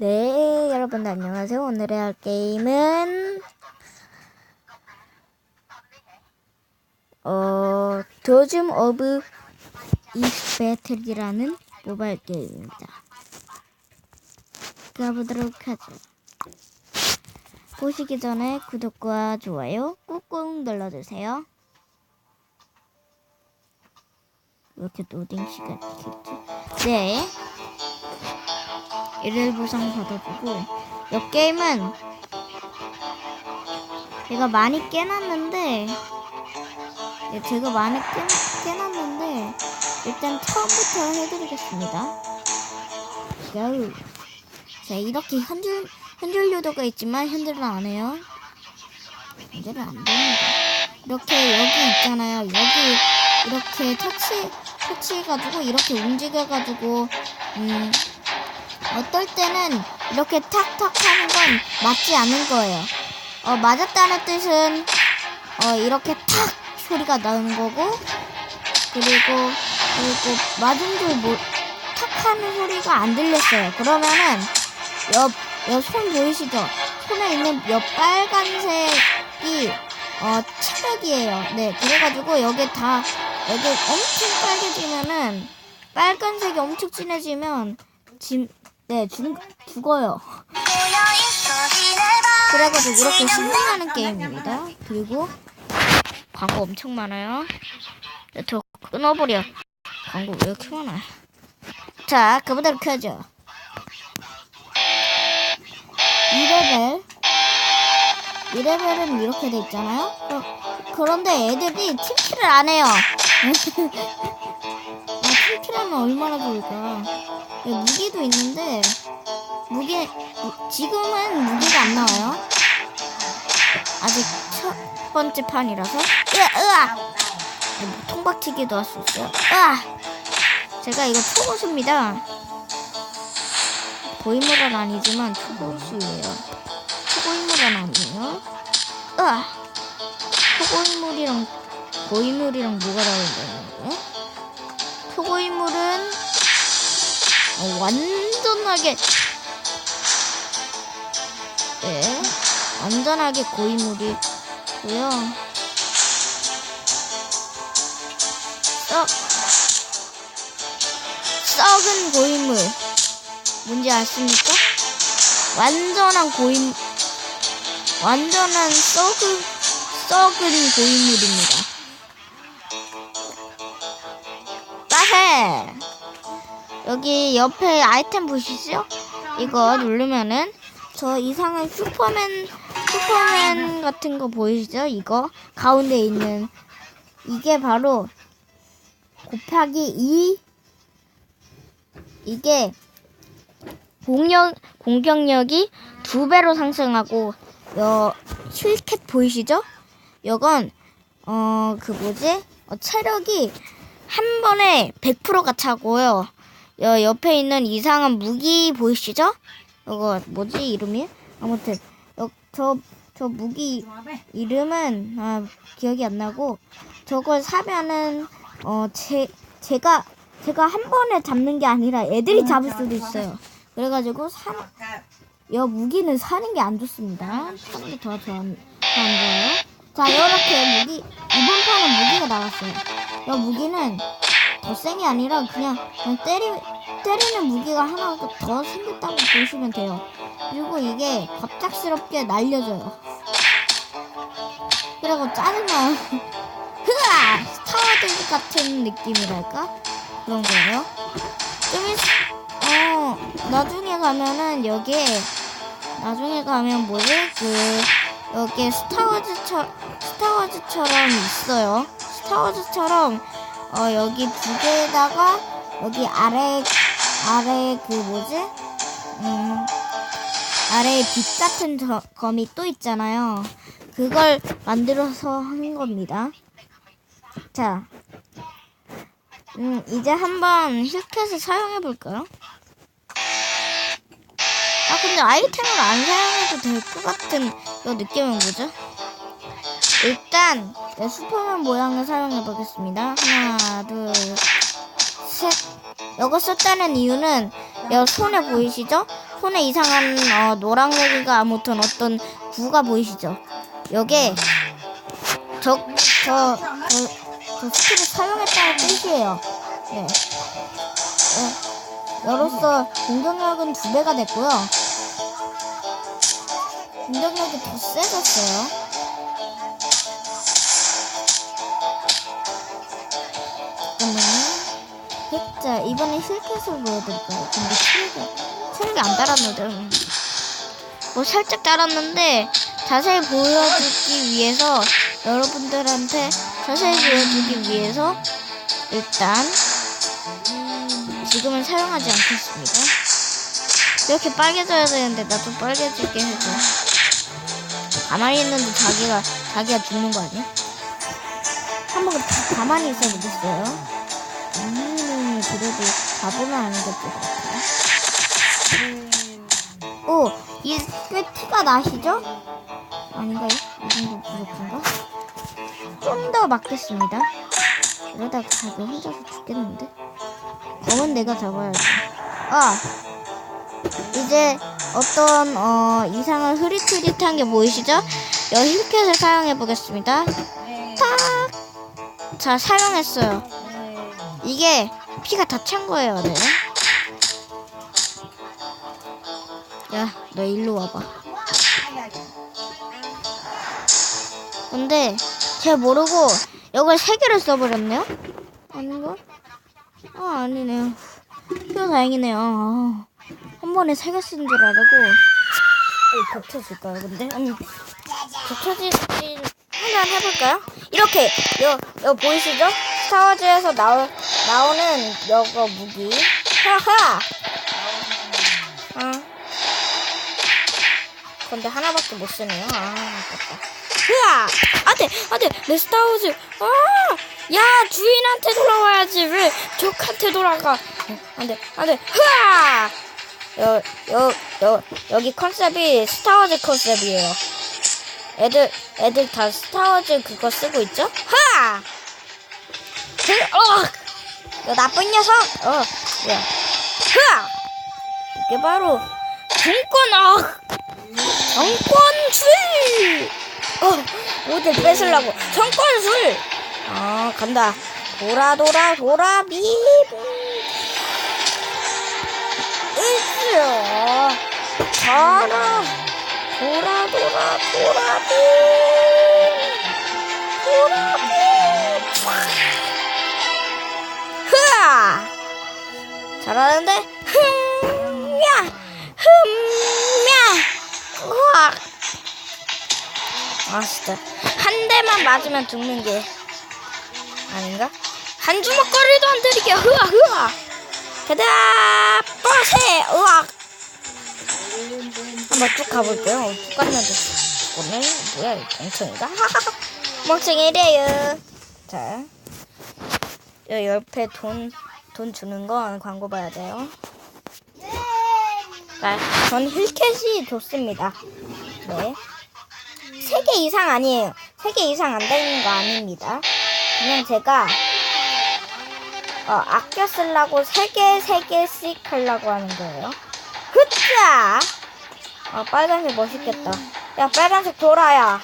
네, 여러분들 안녕하세요. 오늘의 할 게임은 어, 도즘 오브 이스 배틀이라는 모바일 게임입니다. 가보도록 하죠. 보시기 전에 구독과 좋아요 꾹꾹 눌러주세요. 왜 이렇게 로딩 시간이 길지? 네. 일일 보상 받아주고 이 게임은 제가 많이 깨놨는데 예, 제가 많이 깨, 깨놨는데 일단 처음부터 해드리겠습니다. 야우. 자 이렇게 현질 현질 요도가 있지만 현질은 안 해요. 현질은 안 됩니다. 이렇게 여기 있잖아요. 여기 이렇게 터치 터치해가지고 이렇게 움직여가지고 음. 어떨 때는 이렇게 탁탁 하는 건 맞지 않는 거예요. 어, 맞았다는 뜻은 어, 이렇게 탁 소리가 나는 거고 그리고 그리고 맞은 줄탁 하는 소리가 안 들렸어요. 그러면은 옆 옆 손 보이시죠? 손에 있는 옆 빨간색이 어 체력이에요. 네, 그래가지고 여기 다 여기 엄청 빨개지면은 빨간색이 엄청 진해지면 지, 네, 죽, 죽어요. 그래가지고 이렇게 신나하는 게임입니다. 그리고 광고 엄청 많아요. 네, 저 끊어버려. 광고 왜 이렇게 많아요? 자, 그보다 켜죠. 2레벨. 2레벨은 이렇게 돼 있잖아요. 그, 그런데 애들이 팀킬을 안 해요. 아, 팀킬하면 얼마나 좋을까. 네, 무기도 있는데 무기 무- 지금은 무기가 안 나와요. 아직 첫 번째 판이라서 으아 으아 네, 뭐 통박치기도 할 수 있어요. 으아 제가 이거 초고수입니다. 고인물은 아니지만 초고수예요. 초고인물은 아니에요. 으아 초고인물이랑 고인물이랑 뭐가 다른가요? 초고인물은 어, 완전하게. 네 완전하게 고인물이고요. 썩 썩은 고인물. 뭔지 아십니까? 완전한 고인 완전한 썩은 썩은 고인물입니다. 따해 여기 옆에 아이템 보시죠? 이거 누르면은 저 이상한 슈퍼맨 슈퍼맨 같은 거 보이시죠? 이거 가운데 있는 이게 바로 곱하기 2 이게 공격 공격력이 두 배로 상승하고 여 힐캣 보이시죠? 요건 어 그 뭐지? 어, 체력이 한 번에 100%가 차고요. 여 옆에 있는 이상한 무기 보이시죠? 이거 뭐지 이름이? 아무튼 여, 저, 저 무기 이름은 아, 기억이 안 나고 저걸 사면은 어 제 제가 제가 한 번에 잡는 게 아니라 애들이 잡을 수도 있어요. 그래가지고 사, 여 무기는 사는 게 안 좋습니다. 사는 게 더 좋은 좋아요. 자 이렇게 무기 이번 판은 무기가 나왔어요. 여 무기는 덧셈이 아니라 그냥, 그냥 때리, 때리는 무기가 하나 더 생겼다고 보시면 돼요. 그리고 이게 갑작스럽게 날려져요. 그리고 짜증나. 흐아! 스타워즈 같은 느낌이랄까? 그런 거예요. 좀 있, 어, 나중에 가면은 여기에, 나중에 가면 뭐지? 그, 여기에 스타워즈처, 스타워즈처럼 있어요. 스타워즈처럼 어 여기 두 개에다가 여기 아래 아래 그 뭐지 음 아래에 빛 같은 저, 검이 또 있잖아요 그걸 만들어서 하는 겁니다 자 음, 이제 한번 힐캣을 사용해 볼까요? 아 근데 아이템을 안 사용해도 될 것 같은 그 느낌은 뭐죠? 일단 네, 슈퍼맨 모양을 사용해 보겠습니다. 하나, 둘, 셋. 이거 썼다는 이유는 여기 손에 보이시죠? 손에 이상한 어, 노랑색이가 아무튼 어떤 구가 보이시죠? 여기에 저, 저, 저, 저 스킬을 사용했다는 뜻이에요. 네. 어, 여로써 공격력은 두 배가 됐고요. 공격력이 더 세졌어요. 잠깐만요. 자, 이번에 힐캣을 보여드릴까요? 근데 체력이, 체력이 안 달았는데. 뭐 살짝 달았는데, 자세히 보여주기 위해서, 여러분들한테 자세히 보여주기 위해서, 일단, 지금은 사용하지 않겠습니다. 이렇게 빨개져야 되는데, 나 좀 빨개지게 해줘. 가만히 있는데 자기가, 자기가 죽는 거 아니야? 한 번 가- 가만히 있어 보겠어요. 음, 그래도 바보는 아닌 것 같아요. 오, 이꽤 티가 나시죠? 아닌가요? 이 정도 부족한가? 좀더 맞겠습니다. 이러다가 자기 혼자서 죽겠는데? 검은 내가 잡아야지. 아! 이제 어떤 어, 이상한 흐릿흐릿한 게 보이시죠? 여기 힐캣을 사용해 보겠습니다. 딱! 자, 사용했어요. 이게 피가 다 찬 거예요, 네. 야, 너 일로 와봐. 근데 제가 모르고 이걸 세 개를 써버렸네요? 아닌가? 아, 아니네요. 표 다행이네요. 아, 한 번에 세 개 쓴 줄 알고. 어, 겹쳐질까요, 근데? 음, 겹쳐질지 한번 해볼까요? 이렇게 여, 여 보이시죠? 스타워즈에서 나오, 나오는 여거 무기. 하하! 아. 근데 하나밖에 못 쓰네요. 아 아깝다. 으아! 안 돼! 안 돼! 내 스타워즈. 아 야 주인한테 돌아와야지. 왜 적한테 돌아가? 어, 안돼! 안돼! 흐아! 여, 여, 여, 여기 컨셉이 스타워즈 컨셉이에요. 애들 애들 다 스타워즈 그거 쓰고 있죠? 하! 그, 어! 너 나쁜 녀석! 어, 야. 하! 이게 바로 정권 어! 정권술! 어, 어딜 뺏으려고 정권술! 어, 간다. 돌아 돌아 돌아 비 으쌰 가라 돌아 돌아 돌아 비 돌아 비 흐아! 잘하는데? 흠야 흠야 우와! 아 진짜 한 대만 맞으면 죽는 게 아닌가? 한 주먹거리도 안 들이게. 흐아 흐아 가자! 빠세! 으악 한번 쭉 가볼게요. 쭉 가면 됐어. 오늘 뭐야 이 멍청이가? 멍청이래요. 자, 여 옆에 돈 돈 주는 건 광고 봐야 돼요. 자, 전 힐캣이 좋습니다. 네. 세개 이상 아니에요. 세개 이상 안 되는 거 아닙니다. 그냥 제가 어, 아껴 쓰려고 세 개, 세 개씩 하려고 하는 거예요. 흐짜! 아, 빨간색 멋있겠다. 야, 빨간색 돌아야.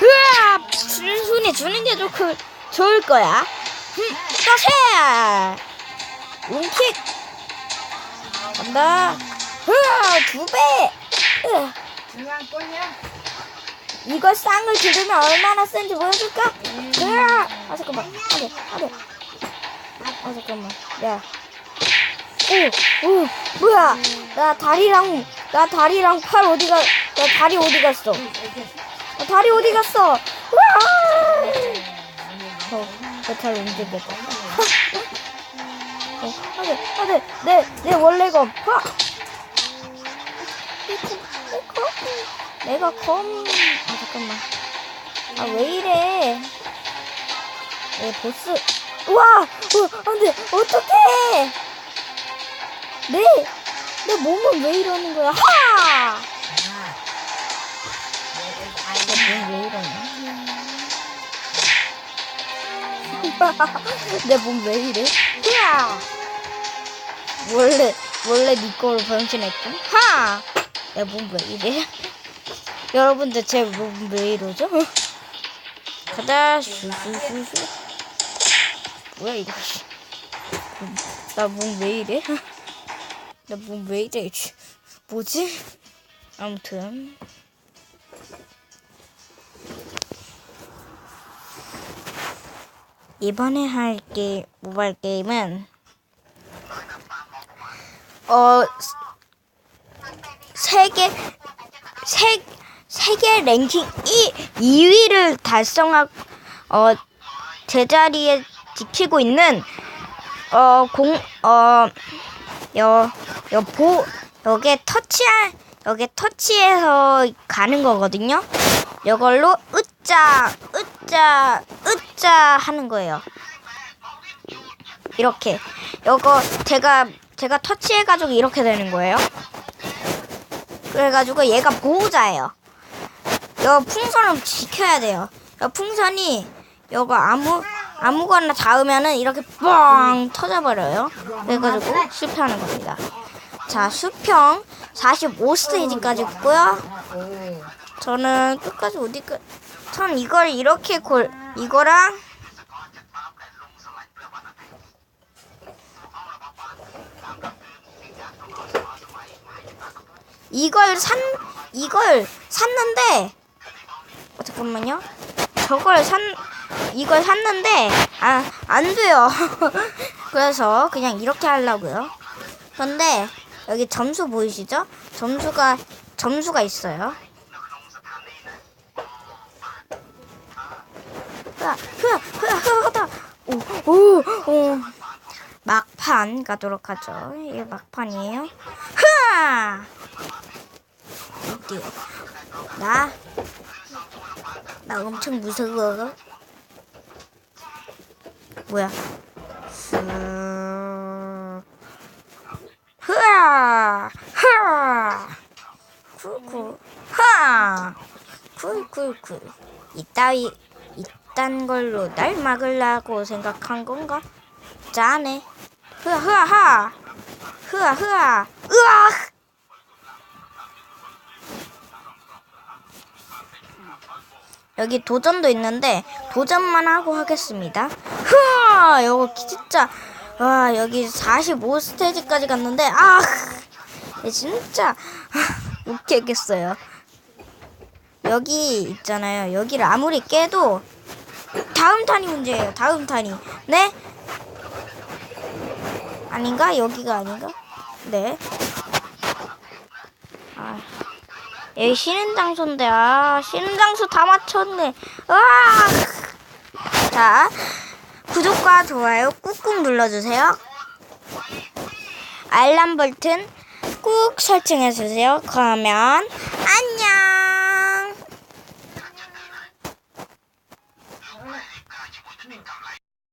흐아! 주는 손이 주는 게 좋고, 좋을 거야. 흠, 까세! 웅킥! 간다. 흐아! 두 배! 으. 이거 쌍을 들으면 얼마나 센지 보여줄까? 으아! 아, 잠깐만. 안 돼, 안 돼. 아, 잠깐만. 야. 오, 오, 뭐야? 나 다리랑 나 다리랑 팔 어디가? 나 다리 어디 갔어? 나 다리 어디 갔어? 우와! 어, 나잘 움직였다. 어, 안 돼, 안 돼, 내, 내 원래 검. 하! 내 검. 내가 검. 아 잠깐만. 아 왜 이래? 내 보스. 우와! 어, 안 돼, 어떡해! 내, 내 몸은 왜 이러는 거야? 하! 내 몸 왜 이래? 으아! 원래 원래 네 거로 변신했군. 하! 야, 몸왜 이래? 여러분들 제 몸 왜 이러죠? 가자, 슈슈슈슈. 뭐야, 이거. 나 몸 왜 이래? 나 몸 왜 이래? 씨. 뭐지? 아무튼. 이번에 할 게, 모바일 게임은, 어, 세계, 세, 세계 랭킹 2, 2위를 달성하고, 어, 제자리에 지키고 있는, 어, 공, 어, 여, 여, 보, 여기에 터치할, 여기에 터치해서 가는 거거든요. 이걸로 으짜, 으짜, 으짜 하는 거예요. 이렇게. 요거 제가 제가 터치해가지고 이렇게 되는 거예요. 그래가지고 얘가 보호자예요. 요 풍선을 지켜야 돼요. 요 풍선이 요거 아무 아무거나 닿으면은 이렇게 뻥 터져버려요. 그래가지고 실패하는 겁니다. 자 수평 45 스테이지까지 있고요. 저는 끝까지 어디까? 전 이걸 이렇게 골 이거랑 이걸 산 이걸 샀는데 어, 잠깐만요. 저걸 산 이걸 샀는데 아 안 돼요. 그래서 그냥 이렇게 하려고요. 근데 여기 점수 보이시죠? 점수가 점수가 있어요. 흐아 흐아 흐아 오 오 오 막판 가도록 하죠. 이게 막판이에요. 어디? 나? 나 엄청 무서워. 뭐야? 스- 흐아! 흐아! 쿨쿨. 흐아! 쿨쿨쿨. 이따위, 이딴 걸로 날 막으려고 생각한 건가? 짜네. 흐아, 흐아, 하! 흐아, 흐아! 으악! 여기 도전도 있는데 도전만 하고 하겠습니다. 흐아 여기 진짜 와 여기 45 스테이지까지 갔는데 아 진짜 아, 웃기겠어요. 여기 있잖아요. 여기를 아무리 깨도 다음 탄이 문제예요. 다음 탄이 네 아닌가 여기가 아닌가 네. 아. 여기 쉬는 장소인데 아 쉬는 장소 다 맞췄네 아! 자 구독과 좋아요 꾹꾹 눌러주세요 알람 버튼 꾹 설정해 주세요 그러면